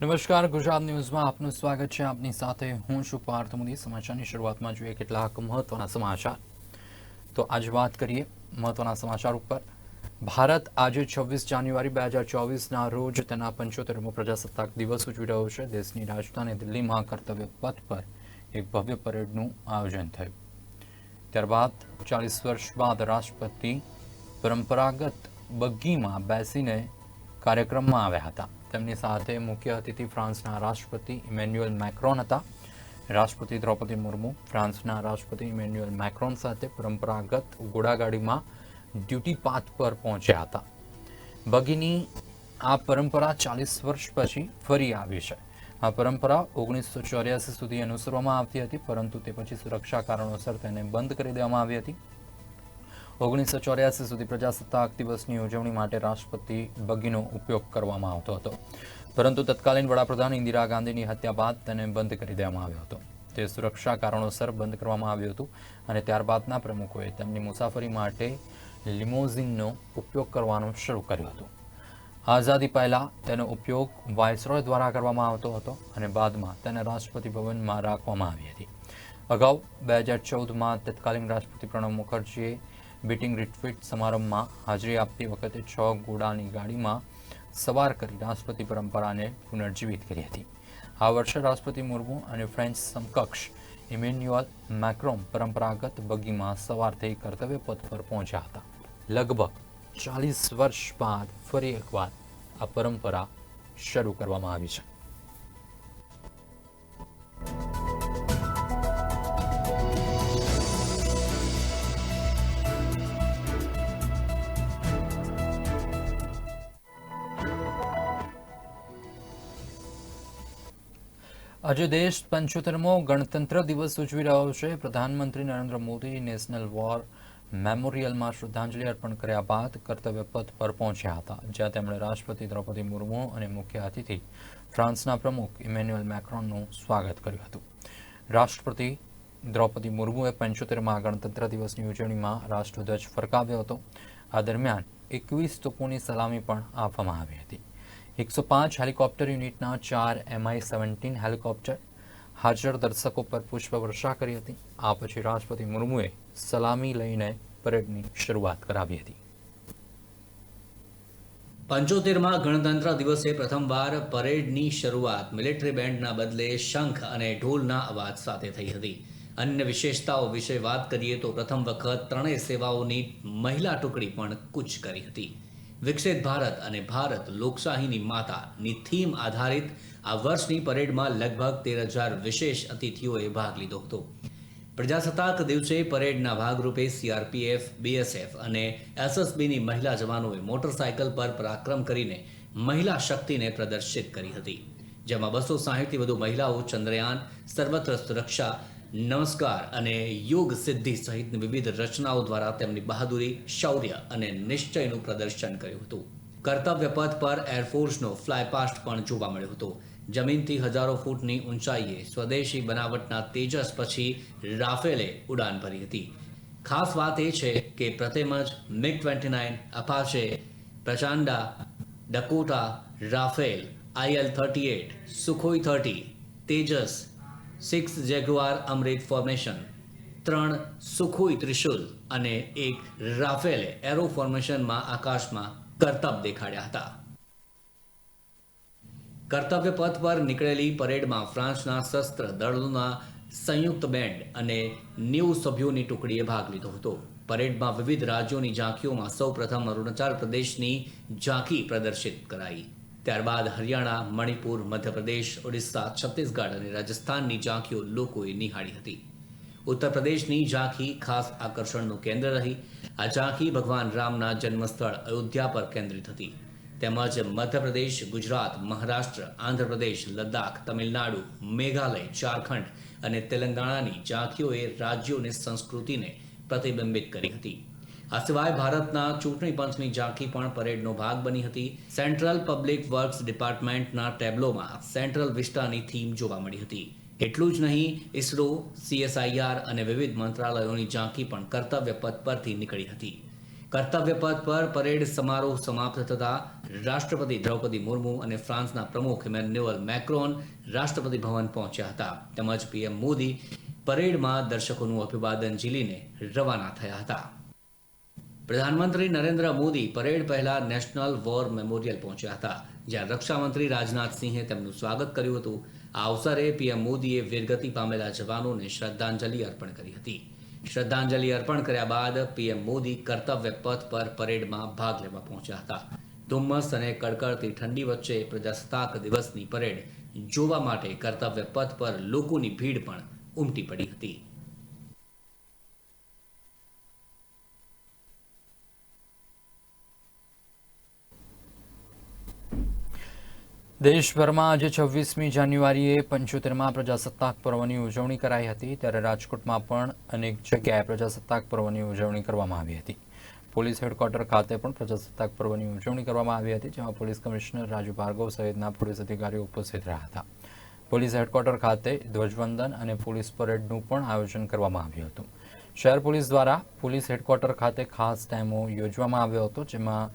નમસ્કાર, ગુજરાત ન્યૂઝમાં આપનું સ્વાગત છે. આપની સાથે હું છું પાર્થ મોદી સમાચારની શરૂઆતમાં જોઈએ કેટલાક મહત્વના સમાચાર. તો આજે વાત કરીએ મહત્વના સમાચાર ઉપર. ભારત આજે છવ્વીસ જાન્યુઆરી બે હજાર ચોવીસના રોજ તેના પંચોતેરમો પ્રજાસત્તાક દિવસ ઉજવી રહ્યો છે. દેશની રાજધાની દિલ્હીમાં કર્તવ્ય પથ પર એક ભવ્ય પરેડનું આયોજન થયું. ત્યારબાદ ચાલીસ વર્ષ બાદ રાષ્ટ્રપતિ પરંપરાગત બગ્ગીમાં બેસીને કાર્યક્રમમાં આવ્યા હતા. તેમની સાથે મુખ્ય અતિથિ ફ્રાન્સના રાષ્ટ્રપતિ ઇમેન્યુઅલ મેક્રોન હતા. રાષ્ટ્રપતિ દ્રૌપદી મુર્મુ ફ્રાન્સના રાષ્ટ્રપતિ ઇમેન્યુઅલ મેક્રોન સાથે પરંપરાગત ઘોડાગાડીમાં ડ્યુટી પાથ પર પહોંચ્યા હતા. બગીની આ પરંપરા ચાલીસ વર્ષ પછી ફરી આવી છે. આ પરંપરા ઓગણીસો ચોર્યાસી સુધી અનુસરવામાં આવતી હતી, પરંતુ તે પછી સુરક્ષા કારણોસર તેને બંધ કરી દેવામાં આવી હતી. ઓગણીસો ચોર્યાસી સુધી પ્રજાસત્તાક દિવસની ઉજવણી માટે રાષ્ટ્રપતિ બગીનો ઉપયોગ કરવામાં આવતો હતો. પરંતુ તત્કાલીન વડાપ્રધાન ઇન્દિરા ગાંધીની હત્યા બાદ તેને બંધ કરી દેવામાં આવ્યો હતો. તે સુરક્ષા કારણોસર બંધ કરવામાં આવ્યું હતું અને ત્યારબાદના પ્રમુખોએ તેમની મુસાફરી માટે લિમોઝિનનો ઉપયોગ કરવાનું શરૂ કર્યું હતું. આઝાદી પહેલાં તેનો ઉપયોગ વાયસરોય દ્વારા કરવામાં આવતો હતો અને બાદમાં તેને રાષ્ટ્રપતિ ભવનમાં રાખવામાં આવી હતી. અગાઉ બે હજાર ચૌદમાં તત્કાલીન રાષ્ટ્રપતિ પ્રણવ મુખર્જીએ બીટિંગ રિટ્રીટ સમારંભમાં હાજરી આપતી વખતે છ ઘોડાની ગાડીમાં સવાર કરી રાષ્ટ્રપતિ પરંપરાને પુનર્જીવિત કરી હતી. આ વર્ષે રાષ્ટ્રપતિ મુર્મુ અને ફ્રેન્ચ સમકક્ષ ઇમેન્યુઅલ મેક્રોમ પરંપરાગત બગીમાં સવાર થઈ કર્તવ્ય પથ પર પહોંચ્યા હતા. લગભગ ચાલીસ વર્ષ બાદ ફરી એકવાર આ પરંપરા શરૂ કરવામાં આવી છે. આજે દેશ પંચોતેરમો ગણતંત્ર દિવસ ઉજવી રહ્યો છે. પ્રધાનમંત્રી નરેન્દ્ર મોદી નેશનલ વોર મેમોરિયલમાં શ્રદ્ધાંજલિ અર્પણ કર્યા બાદ કર્તવ્ય પથ પર પહોંચ્યા હતા, જ્યાં તેમણે રાષ્ટ્રપતિ દ્રૌપદી મુર્મુ અને મુખ્ય અતિથિ ફ્રાન્સના પ્રમુખ ઇમેન્યુઅલ મેક્રોનનું સ્વાગત કર્યું હતું. રાષ્ટ્રપતિ દ્રૌપદી મુર્મુએ પંચોતેરમાં ગણતંત્ર દિવસની ઉજવણીમાં રાષ્ટ્રધ્વજ ફરકાવ્યો હતો. આ દરમિયાન એકવીસ તોપોની સલામી પણ આપવામાં આવી હતી. એકસો પાંચ હેલિકોપ્ટર યુનિટના ચાર એમઆઈ સેવન્ટીન હેલિકોપ્ટર હાજર દર્શકો પર પુષ્પવર્ષા કરી હતી આ પછી રાષ્ટ્રપતિ મુર્મુએ સલામી લઈને પરેડની શરૂઆત કરાવી હતી પંચોતેરમાં ગણતંત્ર દિવસે પ્રથમવાર પરેડની શરૂઆત મિલિટરી બેન્ડના બદલે શંખ અને ઢોલના અવાજ સાથે થઈ હતી. અન્ય વિશેષતાઓ વિશે વાત કરીએ તો પ્રથમ વખત ત્રણેય સેવાઓની મહિલા ટુકડી પણ કૂચ કરી હતી. વિકસિત ભારત અને ભારત લોકશાહીની માતાની થીમ આધારિત આ વર્ષની પરેડમાં લગભગ તેર હજાર વિશેષ અતિથિઓએ ભાગ લીધો હતો. પ્રજાસત્તાક દિવસે પરેડના ભાગરૂપે સીઆરપીએફ બીએસએફ અને એસએસબીની મહિલા જવાનોએ મોટરસાયકલ પર પરાક્રમ કરીને મહિલા શક્તિને પ્રદર્શિત કરી હતી, જેમાં બસો સાહીઠથી વધુ મહિલાઓ ચંદ્રયાન, સર્વત્ર સુરક્ષા નમસ્કાર અને યોગ સિદ્ધિ સહિતની વિવિધ રચનાઓ દ્વારા તેમની બહાદુરી, શૌર્ય અને નિશ્ચયનું પ્રદર્શન કર્યું હતું. કર્તવ્ય પથ પર એરફોર્સનો ફ્લાયપાસ્ટ પણ જોવા મળ્યો હતો. જમીનથી હજારો ફૂટની ઊંચાઈએ સ્વદેશી બનાવટના તેજસ પછી રાફેલે ઉડાન ભરી હતી. ખાસ વાત એ છે કે પ્રથમ જ મિગ ટ્વેન્ટી નાઇન અપાશે Prachanda Dakota Rafale IL thirty eight Sukhoi thirty Tejas six Jaguar Amrit formation ત્રણ સુખોઈ ત્રિશુલ અને એક રાફેલે એરો ફોર્મેશનમાં આકાશમાં કરતબ દેખાડ્યા હતા. કર્તવ્ય પથ પર નીકળેલી પરેડમાં ફ્રાન્સના શસ્ત્ર દળોના સંયુક્ત બેન્ડ અને નેવું સભ્યોની ટુકડીએ ભાગ લીધો હતો. પરેડમાં વિવિધ રાજ્યોની ઝાંખીઓમાં સૌપ્રથમ અરુણાચલ પ્રદેશની ઝાંખી પ્રદર્શિત કરાઈ. ત્યારબાદ હરિયાણા, મણિપુર, મધ્યપ્રદેશ, ઓડિશા, છત્તીસગઢ અને રાજસ્થાનની ઝાંખીઓ લોકોએ નિહાળી હતી. ઉત્તર પ્રદેશની ઝાંખી ખાસ આકર્ષણનું કેન્દ્ર રહી. આ ઝાંખી ભગવાન રામના જન્મસ્થળ અયોધ્યા પર કેન્દ્રિત હતી. તેમજ મધ્યપ્રદેશ, ગુજરાત, મહારાષ્ટ્ર, આંધ્રપ્રદેશ, લદ્દાખ, તમિલનાડુ, મેઘાલય, ઝારખંડ અને તેલંગાણાની ઝાંખીઓએ રાજ્યોની સંસ્કૃતિને પ્રતિબિંબિત કરી હતી. આ સિવાય ભારતના ચૂંટણી પંચની ઝાંખી પણ પરેડનો ભાગ બની હતી. સેન્ટ્રલ પબ્લિક વર્ક્સ ડિપાર્ટમેન્ટના ટેબ્લોમાં સેન્ટ્રલ વિસ્ટાની થીમ જોવા મળી હતી. એટલું જ નહીં, ઇસરો, સીએસઆઈઆર અને વિવિધ મંત્રાલયોની ઝાંખી પણ કર્તવ્ય પથ પરથી નીકળી હતી. કર્તવ્ય પથ પર પરેડ સમારોહ સમાપ્ત થતા રાષ્ટ્રપતિ દ્રૌપદી મુર્મુ અને ફ્રાન્સના પ્રમુખ ઇમેન્યુઅલ મેક્રોન રાષ્ટ્રપતિ ભવન પહોંચ્યા હતા. તેમજ પીએમ મોદી પરેડમાં દર્શકોનું અભિવાદન ઝીલીને રવાના થયા હતા. પ્રધાનમંત્રી નરેન્દ્ર મોદી પરેડ પહેલા નેશનલ વોર મેમોરિયલ પહોંચ્યા હતા, જ્યાં રક્ષામંત્રી રાજનાથસિંહે તેમનું સ્વાગત કર્યું હતું. આ અવસરે પીએમ મોદીએ વીરગતિ પામેલા જવાનોને શ્રદ્ધાંજલિ અર્પણ કરી હતી. શ્રદ્ધાંજલિ અર્પણ કર્યા બાદ પીએમ મોદી કર્તવ્ય પથ પર પરેડમાં ભાગ લેવા પહોંચ્યા હતા. ધુમ્મસ અને કડકડતી ઠંડી વચ્ચે પ્રજાસત્તાક દિવસની પરેડ જોવા માટે કર્તવ્ય પથ પર લોકોની ભીડ પણ ઉમટી પડી હતી. દેશભરમાં આજે છવ્વીસમી જાન્યુઆરીએ પંચોતેરમાં પ્રજાસત્તાક પર્વની ઉજવણી કરાઈ હતી, ત્યારે રાજકોટમાં પણ અનેક જગ્યાએ પ્રજાસત્તાક પર્વની ઉજવણી કરવામાં આવી હતી. પોલીસ હેડક્વાર્ટર ખાતે પણ પ્રજાસત્તાક પર્વની ઉજવણી કરવામાં આવી હતી, જેમાં પોલીસ કમિશનર રાજુ ભાર્ગવ સહિતના પોલીસ અધિકારીઓ ઉપસ્થિત રહ્યા હતા. પોલીસ હેડક્વાર્ટર ખાતે ધ્વજવંદન અને પોલીસ પરેડનું પણ આયોજન કરવામાં આવ્યું હતું. શહેર પોલીસ દ્વારા પોલીસ હેડક્વાર્ટર ખાતે ખાસ ડેમો યોજવામાં આવ્યો હતો, જેમાં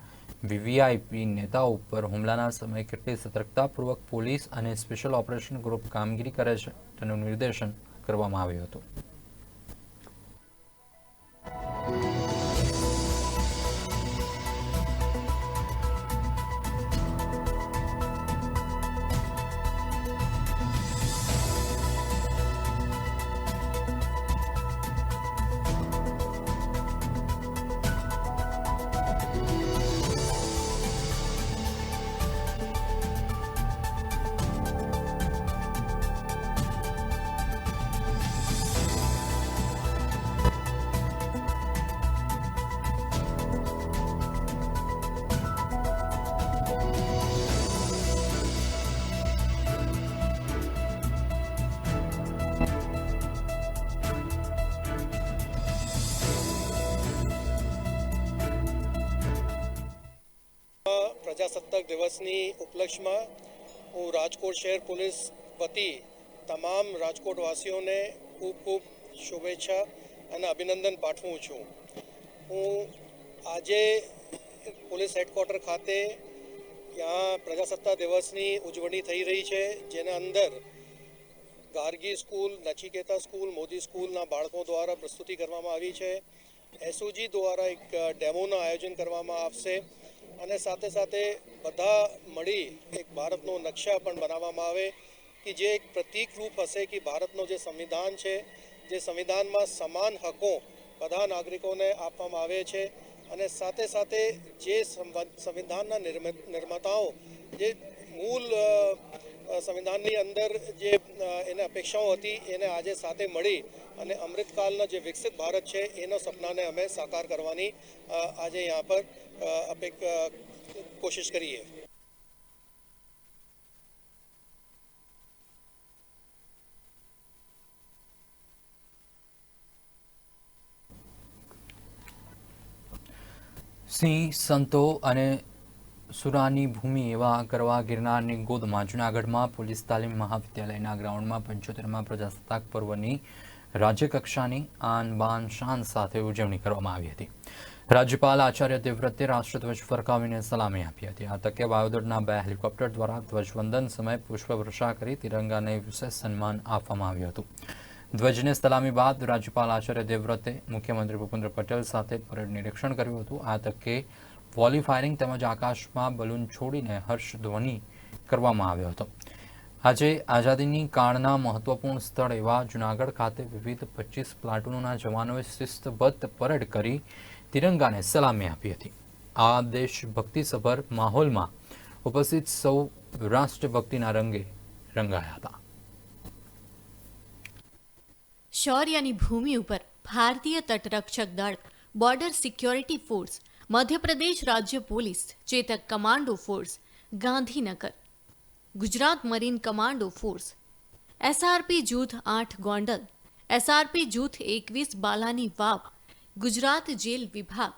વીવીઆઈપી નેતા ઉપર હુમલાના સમયે કેટલી સતર્કતાપૂર્વક પોલીસ અને સ્પેશિયલ ઓપરેશન ગ્રુપ કામગીરી કરે છે તેનું નિર્દેશન કરવામાં આવ્યું હતું. પ્રજાસત્તાક દિવસની ઉપલક્ષમાં હું રાજકોટ શહેર પોલીસ વતી તમામ રાજકોટવાસીઓને ખૂબ ખૂબ શુભેચ્છા અને અભિનંદન પાઠવું છું. હું આજે પોલીસ હેડક્વાર્ટર ખાતે ત્યાં પ્રજાસત્તાક દિવસની ઉજવણી થઈ રહી છે, જેના અંદર ગાર્ગી સ્કૂલ, નચિકેતા સ્કૂલ, મોદી સ્કૂલના બાળકો દ્વારા પ્રસ્તુતિ કરવામાં આવી છે. એસઓજી દ્વારા એક ડેમોનું આયોજન કરવામાં આવશે. અને સાથે સાથે બધા મળી એક ભારતનો નકશા પણ બનાવવામાં આવે કે જે એક પ્રતિકરૂપ હશે કે ભારતનો જે સંવિધાન છે, જે સંવિધાનમાં સમાન હકો બધા નાગરિકોને આપવામાં આવે છે અને સાથે સાથે જે સંવિધાનના નિર્માતાઓ, જે મૂળ સંવિધાનની અંદર જે એને અપેક્ષાઓ હતી, એને આજે સાથે મળી અને અમૃતકાલના જે વિકસિત ભારત છે, એના સપનાને અમે સાકાર કરવાની આજે यहाँ પર અપેક કોશિશ કરીએ. સિંહ, સંતો અને સુરાની ભૂમિ એવા કરવા ગિરનારની ગોદમાં જૂનાગઢમાં પોલીસ તાલીમ મહાવિદ્યાલયના ગ્રાઉન્ડમાં પંચોતેરમાં પ્રજાસત્તાક પર્વની રાજ્યકક્ષાની આન બાન શાન સાથે ઉજવણી કરવામાં આવી હતી. રાજ્યપાલ આચાર્ય દેવવ્રતે રાષ્ટ્રધ્વજ ફરકાવીને સલામી આપી હતી. આ તકે વાયુદળના બે હેલિકોપ્ટર દ્વારા ધ્વજવંદન સમયે પુષ્પવર્ષા કરી તિરંગાને વિશેષ સન્માન આપવામાં આવ્યું હતું. ધ્વજને સલામી બાદ રાજ્યપાલ આચાર્ય દેવવ્રતે મુખ્યમંત્રી ભૂપેન્દ્ર પટેલ સાથે પરેડ નિરીક્ષણ કર્યું હતું. આ તકે વોલી ફાયરિંગ તેમજ આકાશમાં બલૂન છોડીને હર્ષ ધ્વનિ કરવામાં આવ્યો હતો. આજે આઝાદીની કાળના મહત્વપૂર્ણ સ્થળ એવા જૂનાગઢ ખાતે વિવિધ પચીસ પ્લાટૂનોના જવાનોએ શિસ્તબદ્ધ પરેડ કરી તિરંગાને સલામી આપી હતી. આ દેશભક્તિસભર માહોલમાં ઉપસ્થિત સૌ રાષ્ટ્રભક્તિના રંગે રંગાયા હતા. શૌર્યની ભૂમિ ઉપર ભારતીય તટરક્ષક દળ બોર્ડર સિક્યોરિટી ફોર્સ મધ્યપ્રદેશ રાજ્ય police, Chetak commando force, Gandhinagar Gujarat marine commando force SRP જૂથ આઠ ગોંડલ એસઆરપી જૂથ એકવીસ બાલાની વાવ ગુજરાત જેલ વિભાગ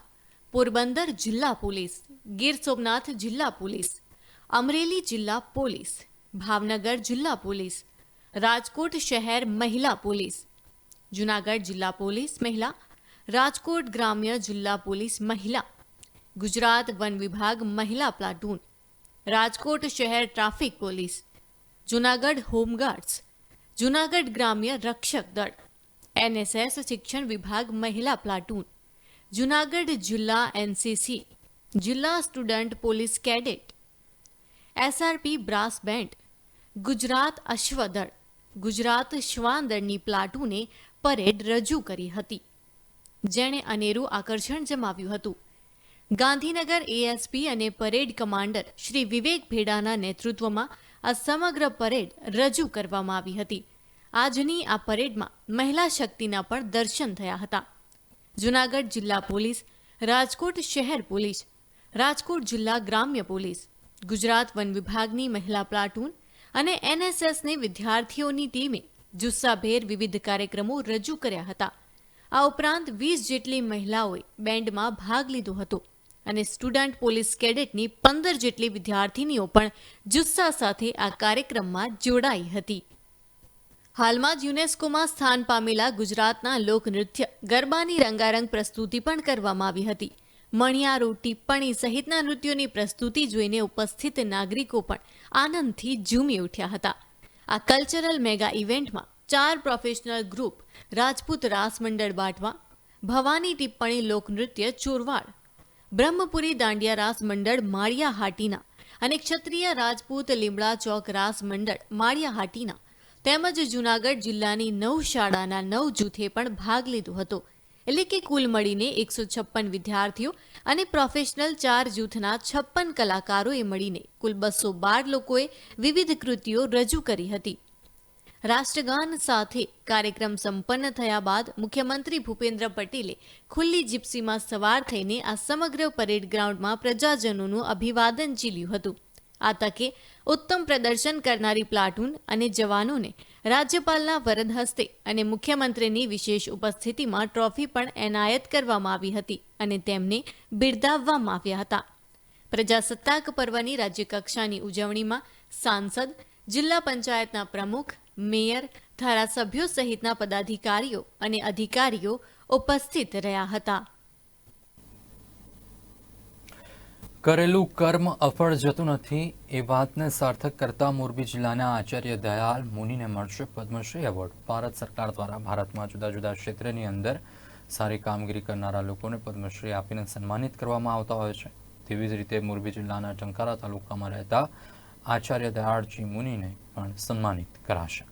પોરબંદર જિલ્લા પોલીસ ગીર સોમનાથ જિલ્લા પોલીસ અમરેલી જિલ્લા પોલીસ ભાવનગર જિલ્લા પોલીસ રાજકોટ શહેર મહિલા પોલીસ જુનાગઢ જિલ્લા પોલીસ મહિલા રાજકોટ ગ્રામ્ય જિલ્લા પોલીસ મહિલા ગુજરાત વન વિભાગ મહિલા પ્લાટૂન રાજકોટ શહેર traffic police, Junagadh home guards Junagadh ગ્રામ્ય રક્ષક દળ, એનએસએસ શિક્ષણ વિભાગ મહિલા પ્લાટૂન, જુનાગઢ જિલ્લા એનસીસી, જિલ્લા student police cadet, SRP brass band Gujarat અશ્વદળ Gujarat શ્વાન દળની પ્લાટૂને પરેડ રજૂ કરી હતી. જેણે અનેરું આકર્ષણ જમાવ્યું હતું. ગાંધીનગર એએસપી અને પરેડ કમાન્ડર શ્રી વિવેક ભેડાના નેતૃત્વમાં આ સમગ્ર પરેડ રજૂ કરવામાં આવી હતી. આજની આ પરેડમાં મહિલા શક્તિના પણ દર્શન થયા હતા. જુનાગઢ જિલ્લા પોલીસ, રાજકોટ શહેર પોલીસ, રાજકોટ જિલ્લા ગ્રામ્ય પોલીસ, ગુજરાત વન વિભાગની મહિલા પ્લાટૂન અને એનએસએસની વિદ્યાર્થીઓની ટીમે જુસ્સાભેર વિવિધ કાર્યક્રમો રજૂ કર્યા હતા. આ ઉપરાંત વીસ જેટલી મહિલાઓએ બેન્ડમાં ભાગ લીધો હતો. અને સ્ટુડન્ટ પોલીસ કેડેટની પંદર જેટલી વિદ્યાર્થીનીઓ પણ જુસ્સા સાથે આ કાર્યક્રમમાં જોડાઈ હતી. હાલમાં જ યુનેસ્કોમાં સ્થાન પામેલા ગુજરાતના લોકનૃત્ય ગરબાની રંગારંગ પ્રસ્તુતિ પણ કરવામાં આવી હતી. મણિયારો, ટિપ્પણી સહિતના નૃત્યોની પ્રસ્તુતિ જોઈને ઉપસ્થિત નાગરિકો પણ આનંદથી ઝૂમી ઉઠ્યા હતા. આ કલ્ચરલ મેગા ઇવેન્ટમાં ચાર પ્રોફેશનલ ગ્રુપ, રાજપૂત રાસ મંડળ બાટવા, ભવાની ટિપ્પણી લોકનૃત્ય ચોરવાડ બ્રહ્મપુરી દાંડિયા રાસ મંડળ માળિયા હાટીના અને ક્ષત્રિય રાજપૂત લીમડા ચોક રાસ મંડળ માળિયા હાટીના તેમજ જૂનાગઢ જિલ્લાની નવ શાળાના નવ જૂથે પણ ભાગ લીધો હતો. એટલે કે કુલ મળીને એકસો છપ્પન વિદ્યાર્થીઓ અને પ્રોફેશનલ ચાર જૂથના છપ્પન કલાકારોએ મળીને કુલ બસો બાર લોકોએ વિવિધ કૃતિઓ રજૂ કરી હતી. રાષ્ટ્રગાન સાથે કાર્યક્રમ સંપન્ન થયા બાદ મુખ્યમંત્રી ભૂપેન્દ્ર પટેલે ખુલ્લી જીપ્સીમાં સવાર થઈને આ સમગ્ર પરેડ ગ્રાઉન્ડમાં પ્રજાજનોનું અભિવાદન ઝીલ્યું હતું. આ તકે ઉત્તમ પ્રદર્શન કરનારી પ્લાટૂન અને જવાનોને રાજ્યપાલના વરદ હસ્તે અને મુખ્યમંત્રીની વિશેષ ઉપસ્થિતિમાં ટ્રોફી પણ એનાયત કરવામાં આવી હતી અને તેમને બિરદાવવામાં આવ્યા હતા. પ્રજાસત્તાક પર્વની રાજ્યકક્ષાની ઉજવણીમાં સાંસદ જિલ્લા પંચાયતના પ્રમુખ, મેયર, ધારાસભ્યો સહિતના પદાધિકારીઓ અને અધિકારીઓ ઉપસ્થિત રહ્યા હતા. કરેલું કર્મ અફળ જતું નથી એ વાતને સાર્થક કરતા મોરબી જિલ્લાના આચાર્ય દયાલ મુનિને મળશે પદ્મશ્રી એવોર્ડ. ભારત સરકાર દ્વારા ભારતમાં જુદા જુદા ક્ષેત્રની અંદર સારી કામગીરી કરનારા લોકોને પદ્મશ્રી આપીને સન્માનિત કરવામાં આવતા હોય છે. તેવી જ રીતે મોરબી જિલ્લાના ટંકારા તાલુકામાં રહેતા આચાર્ય દયાળજી મુનિને પણ સન્માનિત કરાશે.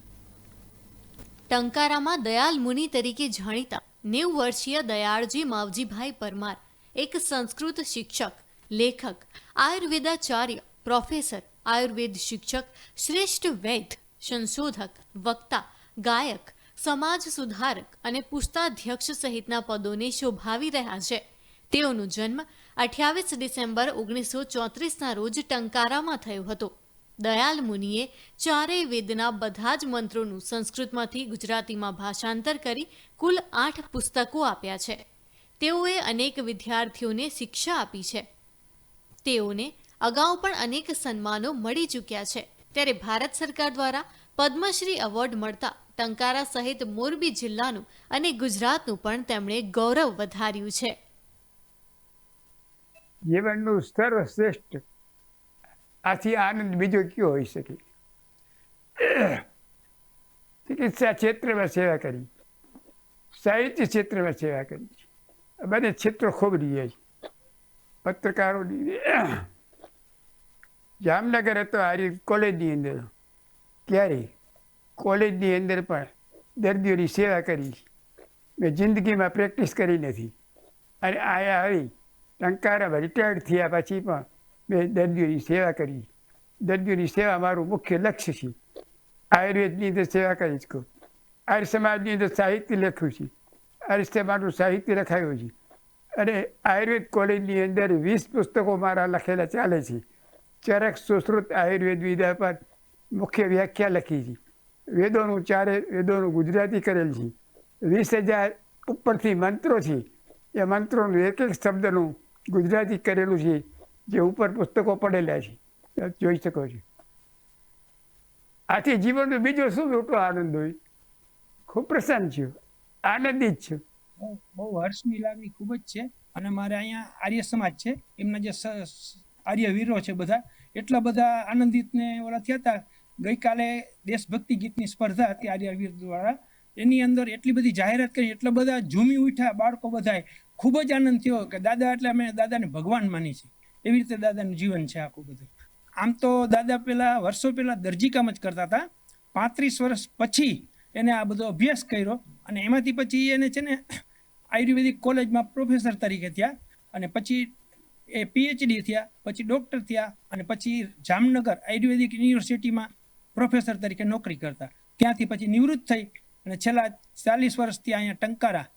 ટંકારામાં દયાલ મુનિ તરીકે જાણીતા નેવું વર્ષીય દયાળજી માવજીભાઈ પરમાર, એક સંસ્કૃત શિક્ષક, લેખક, આયુર્વેદાચાર્ય, પ્રોફેસર, આયુર્વેદ શિક્ષક, શ્રેષ્ઠ વૈદ સંશોધક, વક્તા, ગાયક, સમાજ સુધારક અને પુસ્તાધ્યક્ષ સહિતના પદોને શોભાવી રહ્યા છે. તેઓનો જન્મ અઠ્યાવીસ ડિસેમ્બર ઓગણીસો ચોત્રીસના રોજ ટંકારામાં થયો હતો. દયાલ મુનિએ ચારેય વેદના બધા જ મંત્રોનું સંસ્કૃતમાંથી ગુજરાતીમાં ભાષાંતર કરી કુલ આઠ પુસ્તકો આપ્યા છે. તેઓએ અનેક વિદ્યાર્થીઓને શિક્ષા આપી છે. તેઓને અગાઉ પણ અનેક સન્માનો મળી ચૂક્યા છે. ત્યારે ભારત સરકાર દ્વારા પદ્મશ્રી એવોર્ડ મળતા ટંકારા સહિત મોરબી જિલ્લાનું અને ગુજરાતનું પણ તેમણે ગૌરવ વધાર્યું છે. જીવનનું સર્વશ્રેષ્ઠ આથી આનંદ બીજો કયો હોઈ શકે? ચિકિત્સા ક્ષેત્રમાં સેવા કરી. સાહિત્ય ક્ષેત્રમાં સેવા કરી. બંને ક્ષેત્રો ખૂબ રહ્યા છે. પત્રકારોની જામનગર હતો હારી કોલેજની અંદર. ક્યારે કોલેજની અંદર પણ દર્દીઓની સેવા કરી. મેં જિંદગીમાં પ્રેક્ટિસ કરી નથી. અને આયા આવી ટંકારામાં રિટાયર્ડ થયા પછી પણ મેં દર્દીઓની સેવા કરી. દર્દીઓની સેવા મારું મુખ્ય લક્ષ્ય છે. આયુર્વેદની અંદર સેવા કરી છું આર્ય સમાજની અંદર સાહિત્ય લખ્યું છે. આર્ય સમાજનું સાહિત્ય લખાયું છે. અને આયુર્વેદ કોલેજની અંદર વીસ પુસ્તકો મારા લખેલા ચાલે છે. ચરક સુશ્રુત આયુર્વેદ વિદ્યા પર મુખ્ય વ્યાખ્યા લખી છે. વેદોનું ચારે વેદોનું ગુજરાતી કરેલ છે. વીસ હજાર ઉપરથી મંત્રો છે. એ મંત્રોનું એક એક શબ્દનું ગુજરાતી કરેલું છે. જે ઉપર પુસ્તકો પડેલા છે. જોઈ શકો છો. આથી જીવનનો બીજો શું મોટો આનંદ હોય? ખૂબ પ્રસન્ન છું. આનંદિત છું. બહુ હર્ષની લાગણી ખૂબ જ છે. અને મારે અહીંયા આર્ય સમાજ છે. એમના જે આર્ય વીરો છે બધા, એટલા બધા આનંદિત ને ઓલા થયા હતા. ગઈકાલે દેશભક્તિ ગીતની સ્પર્ધા હતી આર્ય વીર દ્વારા. એની અંદર એટલી બધી જાહેરાત કરી, એટલા બધા ઝૂમી ઉઠ્યા બાળકો બધાએ. ખૂબ જ આનંદ થયો કે દાદા એટલે અમે દાદાને ભગવાન માની છે એવી રીતે દાદાનું જીવન છે આખું બધું. આમ તો દાદા પહેલાં વર્ષો પહેલા દરજી કામ જ કરતા હતા. પાંત્રીસ વર્ષ પછી એને આ બધો અભ્યાસ કર્યો અને એમાંથી પછી એને છે ને આયુર્વેદિક કોલેજમાં પ્રોફેસર તરીકે થયા અને પછી એ પીએચડી થયા, પછી ડૉક્ટર થયા અને પછી જામનગર આયુર્વેદિક યુનિવર્સિટીમાં પ્રોફેસર તરીકે નોકરી કરતા. ત્યાંથી પછી નિવૃત્ત થઈ અને છેલ્લા ચાલીસ વર્ષથી અહીંયા ટંકારા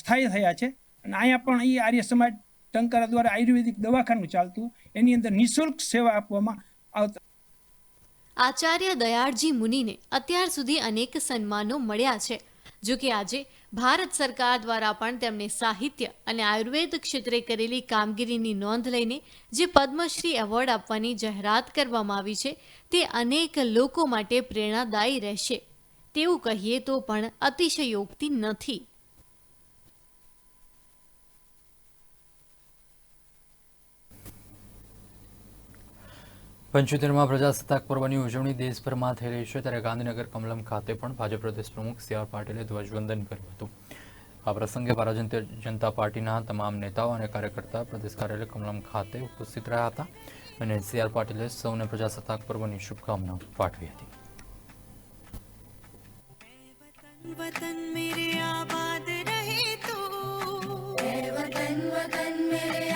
સ્થાયી થયા છે. અને અહીંયા પણ એ આર્ય સમાજ ટંકારા દ્વારા આયુર્વેદિક દવાખાનું ચાલતું, એની અંદર નિઃશુલ્ક સેવા આપવામાં આવતા. આચાર્ય દયાળજી મુનિને અત્યાર સુધી અનેક સન્માનો મળ્યા છે. જો કે આજે ભારત સરકાર દ્વારા પણ તેમને સાહિત્ય અને આયુર્વેદ ક્ષેત્રે કરેલી કામગીરીની નોંધ લઈને જે પદ્મશ્રી એવોર્ડ આપવાની જાહેરાત કરવામાં આવી છે, તે અનેક લોકો માટે પ્રેરણાદાયી રહેશે. તેવું કહીએ તો પણ અતિશયોક્તિ નથી. પંચોતેરમાં પ્રજાસત્તાક પર્વની ઉજવણી દેશભરમાં થઈ રહી છે ત્યારે ગાંધીનગર કમલમ ખાતે પણ ભાજપ પ્રદેશ પ્રમુખ સી આર પાટીલે ધ્વજવંદન કર્યું હતું. આ પ્રસંગે ભારતીય જનતા પાર્ટીના તમામ નેતાઓ અને કાર્યકર્તા પ્રદેશ કાર્યાલય કમલમ ખાતે ઉપસ્થિત રહ્યા હતા અને સી આર પાટીલે સૌને પ્રજાસત્તાક પર્વની શુભકામનાઓ પાઠવી હતી. વતન મેરે આબાદ રહે તો. વતન વતન મેરે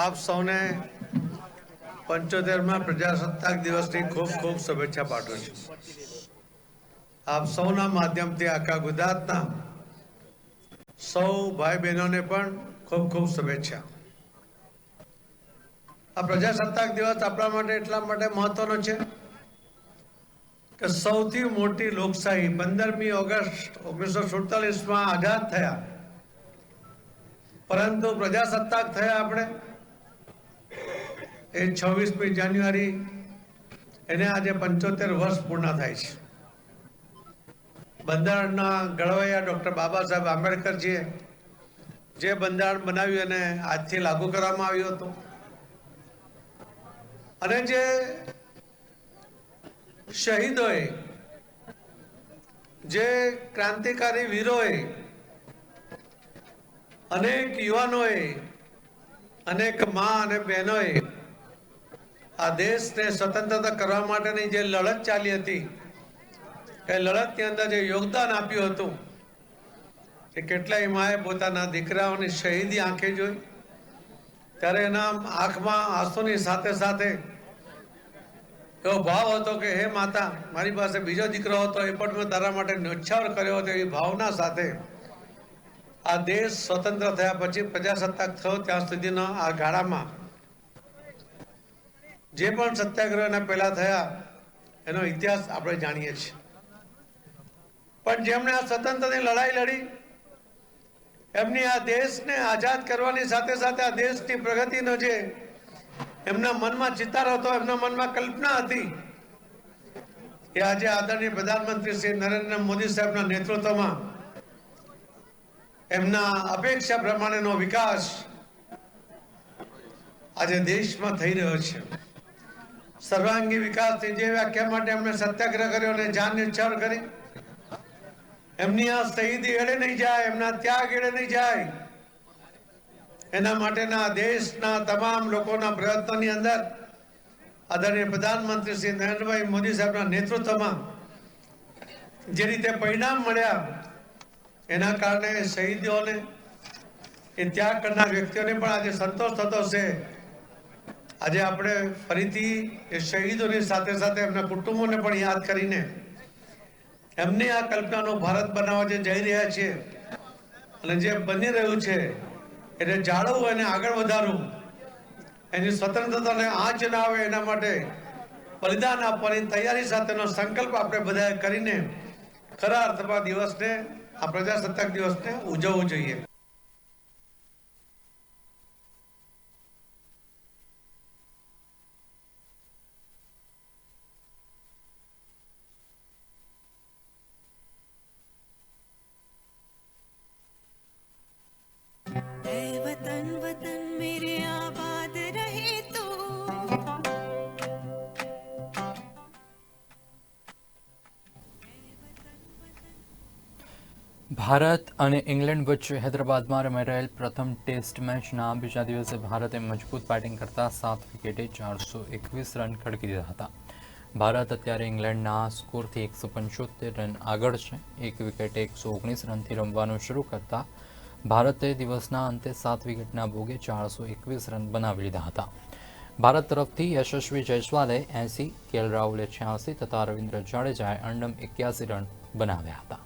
આપ સૌને પંચોતેરમાં પ્રજાસત્તાક દિવસની ખૂબ ખૂબ શુભેચ્છા પાઠવું છું. આપ સૌના માધ્યમથી આખા ગુજરાતના સૌ ભાઈ બહેનોને પણ ખૂબ ખૂબ શુભેચ્છા. આ પ્રજાસત્તાક દિવસ આપણા માટે એટલા માટે મહત્વનો છે કે સૌથી મોટી લોકશાહી પંદરમી ઓગસ્ટ ઓગણીસો સુડતાલીસમાં આઝાદ થયા. પરંતુ પ્રજાસત્તાક થયા આપણે એ છવ્વીસમી જાન્યુઆરી એને આજે પંચોતેર વર્ષ પૂર્ણ થાય છે. બંધારણના ઘડવૈયા ડૉક્ટર બાબા સાહેબ આંબેડકરજીએ જે બંધારણ બનાવ્યું એને આજથી લાગુ કરવામાં આવ્યું હતું. અને જે શહીદોએ, જે ક્રાંતિકારી વીરોએ, અનેક યુવાનોએ, અનેક મા અને બહેનોએ આ દેશને સ્વતંત્રતા કરવા માટેની જે લડત ચાલી હતી, એ લડતની અંદર જે યોગદાન આપ્યું હતું, એ કેટલાય માએ પોતાના દીકરાઓની શહીદી આંખે જોઈ. ત્યારે એના આંખમાં આંસુની સાથે સાથે એવો ભાવ હતો કે, હે માતા, મારી પાસે બીજો દીકરો હતો, એ પણ મેં તારા માટે ન્યોછાવર કર્યો હતો. એવી ભાવના સાથે આ દેશ સ્વતંત્ર થયા પછી પ્રજાસત્તાક થયો. ત્યાં સુધીના આ ગાળામાં જે પણ સત્યાગ્રહ પહેલા થયા, એનો ઇતિહાસ આપણે જાણીએ છીએ. પણ જેમણે આ સ્વતંત્રની લડાઈ લડી, એમની આ દેશને આઝાદ કરવાની સાથે સાથે આ દેશની પ્રગતિનો જે એમના મનમાં ચિતાર હતો, એમના મનમાં કલ્પના હતી, એ આજે આદરણીય પ્રધાનમંત્રી શ્રી નરેન્દ્ર મોદી સાહેબના નેતૃત્વમાં એમના અપેક્ષા પ્રમાણેનો વિકાસ આજે દેશમાં થઈ રહ્યો છે. સર્વાંગી વિકાસની જે વ્યાખ્યા માટે એમણે સત્યાગ્રહ કર્યો અને જાન નિચ્છાવર કરી, એમની આ શહીદી એડે નહીં જાય, એમના ત્યાગ એળે નહીં જાય. એના માટેના દેશના તમામ લોકોના પ્રયત્નની અંદર આદરણીય પ્રધાનમંત્રી શ્રી નરેન્દ્રભાઈ મોદી સાહેબના નેતૃત્વમાં જે રીતે પરિણામ મળ્યા, એના કારણે શહીદોને, એ ત્યાગ કરનાર વ્યક્તિઓને પણ આજે સંતોષ થતો છે. આજે આપણે ફરીથી એ શહીદોની સાથે સાથે એમના કુટુંબોને પણ યાદ કરીને એમની આ કલ્પનાનો ભારત બનાવવા જે જઈ રહ્યા છીએ અને જે બની રહ્યું છે, એને જાળવવું અને આગળ વધારવું, એની સ્વતંત્રતાને આંચ ના આવે એના માટે બલિદાન આપવાની તૈયારી સાથેનો સંકલ્પ આપણે બધાએ કરીને ખરા અર્થમાં દિવસને, આ પ્રજાસત્તાક દિવસને ઉજવવું જોઈએ. ભારત અને ઇંગ્લેન્ડ વચ્ચે હૈદરાબાદમાં રમાઈ રહેલ પ્રથમ ટેસ્ટ મેચના બીજા દિવસે ભારતે મજબૂત બેટિંગ કરતા સાત વિકેટે ચારસો એકવીસ રન ખડકી દીધા હતા. ભારત અત્યારે ઇંગ્લેન્ડના સ્કોરથી એકસો પંચોતેર રન આગળ છે. એક વિકેટે એકસો ઓગણીસ રનથી રમવાનું શરૂ કરતા ભારતે દિવસના અંતે સાત વિકેટના ભોગે ચારસો એકવીસ રન બનાવી લીધા હતા. ભારત તરફથી યશસ્વી જયસ્વાલે એંસી કેએલ રાહુલે છ્યાસી તથા રવિન્દ્ર જાડેજાએ અંડમ એક્યાસી રન બનાવ્યા હતા.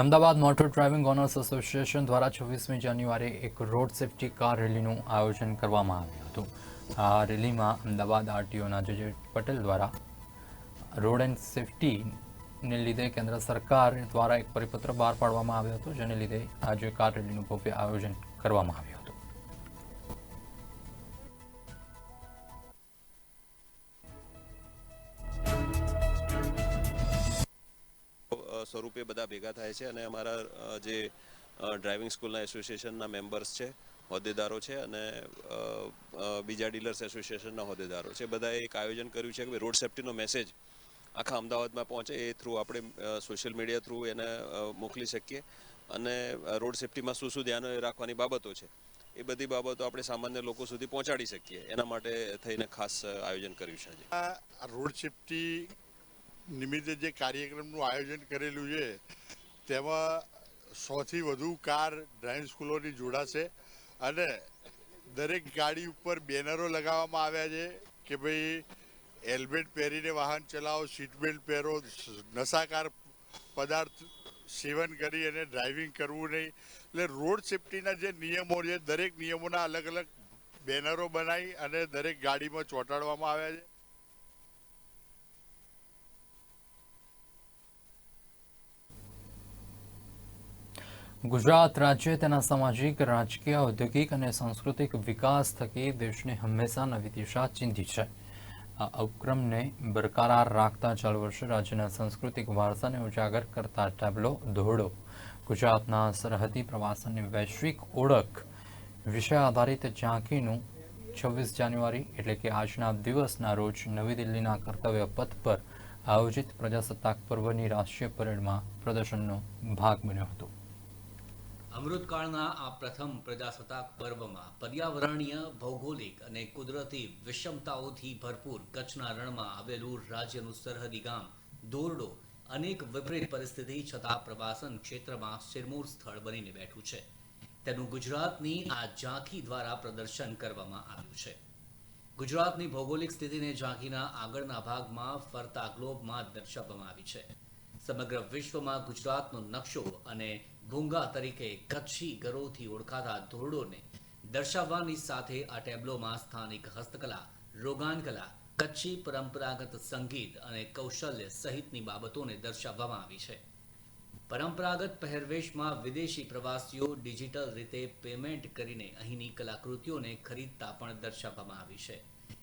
Ahmedabad motor driving owners association દ્વારા છવ્વીસમી જાન્યુઆરી એક રોડ સેફ્ટી કાર રેલીનું આયોજન કરવામાં આવ્યું હતું. આ રેલીમાં અમદાવાદ આરટીઓના જે પટેલ દ્વારા રોડ એન્ડ સેફ્ટીને લીધે કેન્દ્ર સરકાર દ્વારા એક પરિપત્ર બહાર પાડવામાં આવ્યો હતો, જેને લીધે આજે કાર રેલીનું ભવ્ય આયોજન કરવામાં આવ્યું. સ્વરૂપે બધા ભેગા થાય છે અને અમારા જે ડ્રાઇવિંગ સ્કૂલના એસોસિએશનના મેમ્બર્સ છે, હોદ્દેદારો છે અને બીજા ડીલર્સ એસોસિએશનના હોદ્દેદારો છે. બધાએ એક આયોજન કર્યું છે કે રોડ સેફ્ટીનો મેસેજ આખા અમદાવાદમાં પહોંચે, એ થ્રુ આપણે સોશિયલ મીડિયા થ્રુ એને મોકલી શકીએ અને રોડ સેફ્ટીમાં શું શું ધ્યાન રાખવાની બાબતો છે, એ બધી બાબતો આપણે સામાન્ય લોકો સુધી પહોંચાડી શકીએ. એના માટે થઈને ખાસ આયોજન કર્યું છે આ રોડ સેફ્ટી નિમિત્તે જે કાર્યક્રમનું આયોજન કરેલું છે, તેમાં સોથી વધુ કાર ડ્રાઇવિંગ સ્કૂલોની જોડાશે અને દરેક ગાડી ઉપર બેનરો લગાવવામાં આવ્યા છે કે ભાઈ હેલ્મેટ પહેરીને વાહન ચલાવો સીટ બેલ્ટ પહેરો નશાકાર પદાર્થ સેવન કરી અને ડ્રાઇવિંગ કરવું નહીં. એટલે રોડ સેફ્ટીના જે નિયમો છે, દરેક નિયમોના અલગ અલગ બેનરો બનાવી અને દરેક ગાડીમાં ચોંટાડવામાં આવ્યા છે. ગુજરાત રાજ્ય તેના સામાજિક, રાજકીય, ઔદ્યોગિક અને સાંસ્કૃતિક વિકાસ થકી દેશને હંમેશા નવી દિશા ચિંધી છે. આ ઉપક્રમને બરકરાર રાખતા ચાલુ વર્ષે રાજ્યના સાંસ્કૃતિક વારસાને ઉજાગર કરતા ટેબ્લો દોરડો. ગુજરાતના સરહદી પ્રવાસનની વૈશ્વિક ઓળખ વિષય આધારિત ઝાંકીનું છવ્વીસ જાન્યુઆરી એટલે કે આજના દિવસના રોજ નવી દિલ્હીના કર્તવ્ય પથ પર આયોજિત પ્રજાસત્તાક પર્વની રાષ્ટ્રીય પરેડમાં પ્રદર્શનનો ભાગ બન્યો હતો. અમૃતકાળના આ પ્રથમ પ્રજાસત્તાક પર્વમાં પર્યાવરણીય, ભૌગોલિક અને કુદરતી વિષમતાઓથી ભરપૂર કચ્છના રણમાં આવેલું રાજ્યનું સરહદી ગામ દોરડો અનેક વિપરીત પરિસ્થિતિ છતાં પ્રવાસન ક્ષેત્રમાં શિરમૂર સ્થળ બનીને બેઠું છે. તેનું ગુજરાતની આ ઝાંખી દ્વારા પ્રદર્શન કરવામાં આવ્યું છે. ગુજરાતની ભૌગોલિક સ્થિતિને ઝાંખીના આગળના ભાગમાં ફરતા ગ્લોબમાં દર્શાવવામાં આવી છે. સમગ્ર વિશ્વમાં ગુજરાતનો નકશો અને ભૂંગા તરીકે કચ્છી ગરોથી ઓળખાતા ધોરડોને દર્શાવવાની સાથે આ ટેબ્લોમાં સ્થાનિક હસ્તકલા રોગાન કલા કચ્છી પરંપરાગત સંગીત અને કૌશલ્ય સહિતની બાબતોને દર્શાવવામાં આવી છે. પરંપરાગત પહેરવેશમાં વિદેશી પ્રવાસીઓ ડિજિટલ રીતે પેમેન્ટ કરીને અહીંની કલાકૃતિઓને ખરીદતા પણ દર્શાવવામાં આવી છે,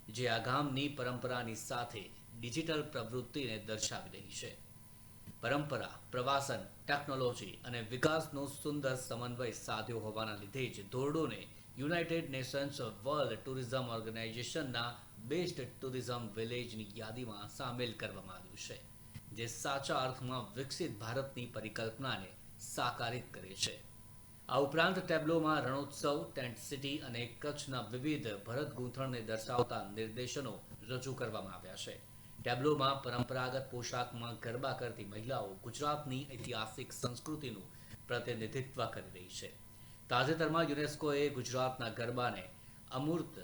જે આ ગામની પરંપરાની સાથે ડિજિટલ પ્રવૃત્તિને દર્શાવી રહી છે. પરંપરા, પ્રવાસન ટેકનોલોજી અને વિકાસનો સુંદર સમન્વય સાધ્યો હોવાના લીધે જ ધોરડોને યુનાઇટેડ નેશન્સ વર્લ્ડ ટુરિઝમ ઓર્ગેનાઇઝેશનના બેસ્ટ ટુરિઝમ વિલેજની યાદીમાં સામેલ કરવામાં આવ્યું છે, જે સાચા અર્થમાં વિકસિત ભારતની પરિકલ્પનાને સાકારિત કરે છે. આ ઉપરાંત ટેબ્લોમાં રણોત્સવ ટેન્ટ સિટી અને કચ્છના વિવિધ ભરત ગૂંથણને દર્શાવતા નિર્દેશનો રજૂ કરવામાં આવ્યા છે. ટેબ્લોમાં પરંપરાગત પોશાકમાં ગરબા કરતી મહિલાઓ ગુજરાતની ઐતિહાસિક સંસ્કૃતિનું પ્રતિનિધિત્વ કરી રહી છે. તાજેતરમાં યુનેસ્કોએ ગુજરાતના ગરબાને અમૂર્ત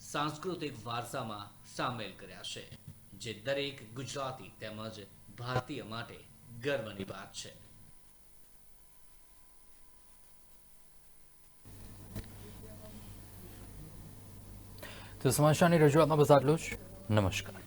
સાંસ્કૃતિક વારસામાં સામેલ કર્યા છે, જે દરેક ગુજરાતી તેમજ ભારતીય માટે ગર્વની વાત છે. તો સમાચારની રજૂઆતમાં બસ આટલું જ. નમસ્કાર.